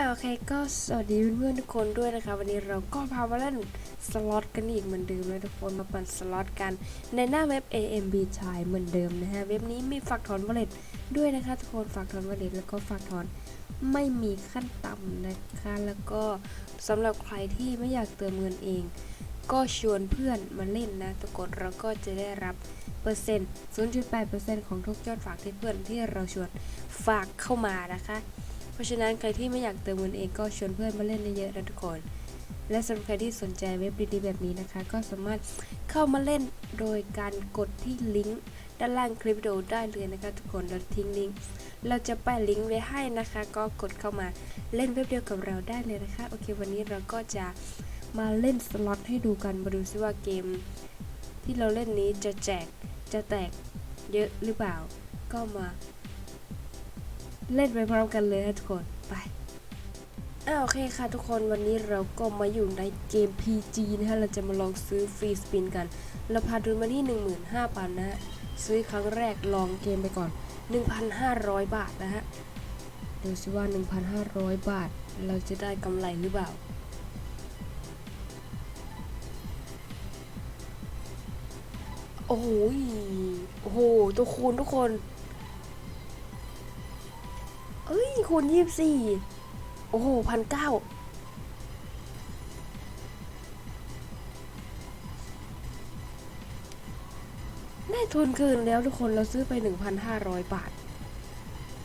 อ่าโอเคก็สวัสดีเพื่อนๆทุกคนด้วยนะคะวันนี้เราก็พามาเล่นสล็อตกันอีกเหมือนเดิมเลยทุกคนมาปั่นสล็อตกันในหน้าเว็บ AMB ชายเหมือนเดิมนะฮะเว็บนี้มีฝากถอนวอลเล็ตด้วยนะคะทุกคนฝากถอนวอลเล็ตแล้วก็ฝากถอนไม่มีขั้นต่ำนะคะแล้วก็สำหรับใครที่ไม่อยากเติมเงินเอง ก็ชวนเพื่อนมาเล่นนะทุกคนเราก็จะได้รับเปอร์เซ็นต์0.8%ของทุกยอดฝากที่เพื่อนที่เราชวนฝากเข้ามานะคะ ราะฉะนั้นใครที่ไม่อยากเติมเงินเองก็ชวนเพื่อนมาเล่นเยอะๆนะทุกคน และสำหรับใครที่สนใจเว็บดีๆแบบนี้นะคะ ก็สามารถเข้ามาเล่นโดยการกดที่ลิงก์ด้านล่างคลิปวิดีโอได้เลยนะคะทุกคนเราทิ้งลิงก์เราจะแปะลิงก์ไว้ให้นะคะ ก็กดเข้ามาเล่นเว็บเดียวกับเราได้เลยนะคะโอเค วันนี้เราก็จะมาเล่นสล็อตให้ดูกันมาดูซิว่าเกม ที่เราเล่นนี้จะแจกจะแตกเยอะหรือเปล่า ก็มา เล่นไปพร้อมกันเลยนะทุกคนไปอ่าโอเคค่ะทุกคนวันนี้เราก็มาอยู่ในเกม PG นะฮะเราจะมาลองซื้อฟรีสปินกัน เราพาดูมาที่ 15,000นะฮะซื้อครั้งแรกลองเกมไปก่อน 1,500 บาทนะฮะดูซิว่า 1,500 บาท เราจะได้กำไรหรือเปล่าโอ้โห โอ้โห ตัวคูณทุกคน คูณยี่สิบสี่โอ้โหพันเก้าได้ทุนคืนแล้วทุกคนเราซื้อไป1,500บาท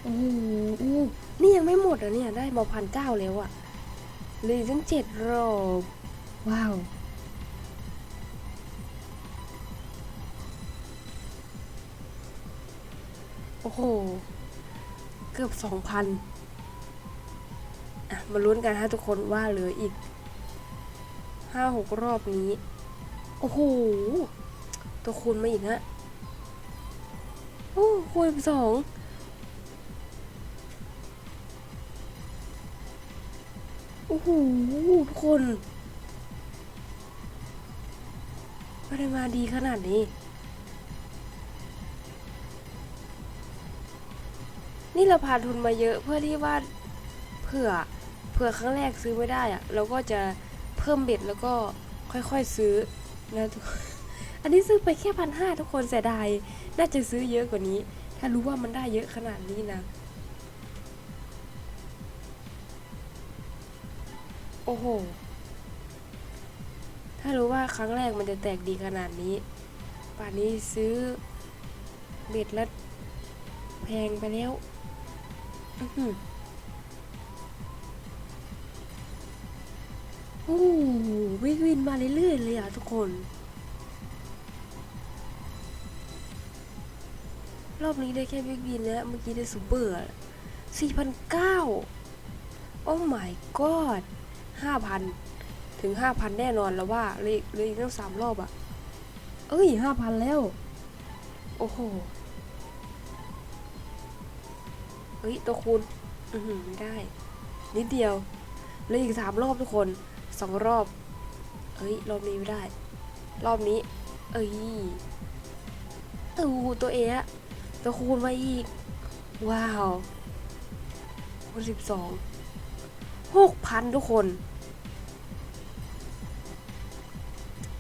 โอ้โหอู้นี่ยังไม่หมดอะเนี่ย ได้มาพันเก้าแล้วอะเหลยตั้งเจ็ดรอบว้าวโอ้โห เกือบสองพันอะมาลุ้นกันฮะทุกคนว่าเหลืออีกห้าหกรอบนี้ โอ้โห ตัวคูณมาอีกฮะ โอ้คูณสองโอ้โห ทุกคนไม่ได้มาดีขนาดนี้ นี่เราพาทุนมาเยอะเพื่อที่ว่าเผื่อเผื่อครั้งแรกซื้อไม่ได้อะเราก็จะเพิ่มเบ็ดแล้วก็ค่อยๆซื้อนะทุกคนอันนี้ซื้อไปแค่พันห้าทุกคนเสียดายน่าจะซื้อเยอะกว่านี้ ถ้ารู้ว่ามันได้เยอะขนาดนี้นะ โอ้โห ถ้ารู้ว่าครั้งแรกมันจะแตกดีขนาดนี้ป่านนี้ซื้อเบ็ดแล้วแพงไปแล้ว โอ้วิ่งวินมาเรื่อยๆเลยอะทุกคน รอบนี้ได้แค่วิ่งวินแล้วเมื่อกี้ได้ซูเปอร์สี่พันเก้าโอ้ my god ห้าพันถึงห้าพันแน่นอนแล้วว่าเลยเลยอีกตั้งสามรอบอะ เอ้ยห้าพันแล้ว โอ้โห เฮ้ย ตัวคูณอือหือไม่ได้ นิดเดียวเลืออีกสามรอบทุกคนสองรอบเฮ้ย รอบนี้ไม่ได้ รอบนี้ เอ้ยตูตัวเอะตัวคูณมาอีก ว้าวคูณสิบสองหกพันทุกคน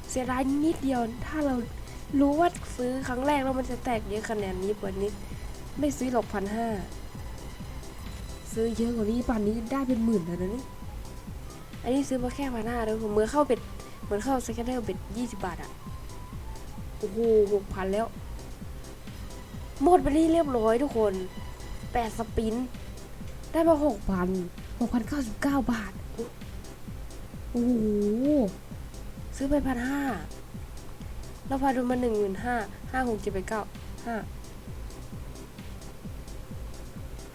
เสียดายนิดเดียว ถ้าเรารู้ว่าซื้อครั้งแรกแล้วมันจะแตกเยอะขนาดนี้กว่านี้ไม่ซื้อหรอกพันห้า ซื้อเยอะกว่านี้ป่านนี้ได้เป็นหมื่นแล้วนะนี่อันนี้ซื้อมาแค่พันห้าแล้วผมเหมือนเข้าเป็ดเหมือนเข้าสแกนเนอร์เป็ดยี่สิบบาทอะโอ้โหหกพันแล้ว หมดไปที่เรียบร้อยทุกคนแปดสปิน ได้มาหกพันหกพันเก้าสิบเก้าบาท โอ้โห ซื้อไปพันห้าเราพาดูมาหนึ่งหมื่นห้าห้าหกเจ็ดแปดเก้าห้า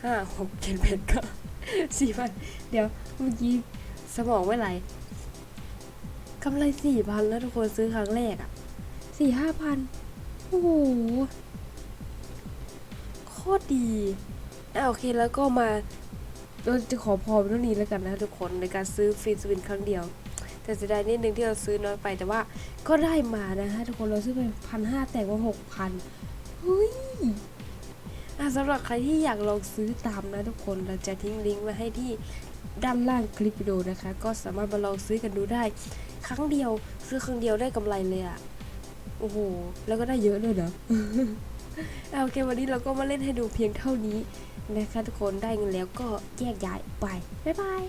ห้าหกเจ็ดแปดเก้าสี่พันเดี๋ยวเมื่อกี้สมองไม่ไหลกำไรสี่พันแล้วทุกคนซื้อครั้งแรกอะสี่ห้าพันโอ้โหโคตรดีอะโอเคแล้วก็มาเราจะขอพอเป็นเท่านี้แล้วกันนะทุกคนในการซื้อฟรีสวินครั้งเดียว แต่เสียดายนิดนึงที่เราซื้อน้อยไปแต่ว่าก็ได้มานะฮะทุกคนเราซื้อไปพันห้าแต่ว่าหกพันเฮ้ย สำหรับใครที่อยากลองซื้อตามนะทุกคนเราจะทิ้งลิงก์ไว้ให้ที่ด้านล่างคลิปวิดีโอนะคะ ก็สามารถมาลองซื้อกันดูได้ ครั้งเดียวซื้อครั้งเดียวได้กำไรเลยอะโอ้โหแล้วก็ได้เยอะเลยนะโอเควันนี้เราก็มาเล่นให้ดูเพียงเท่านี้นะคะทุกคนได้เงินแล้วก็แยกย้ายไปบ๊ายบาย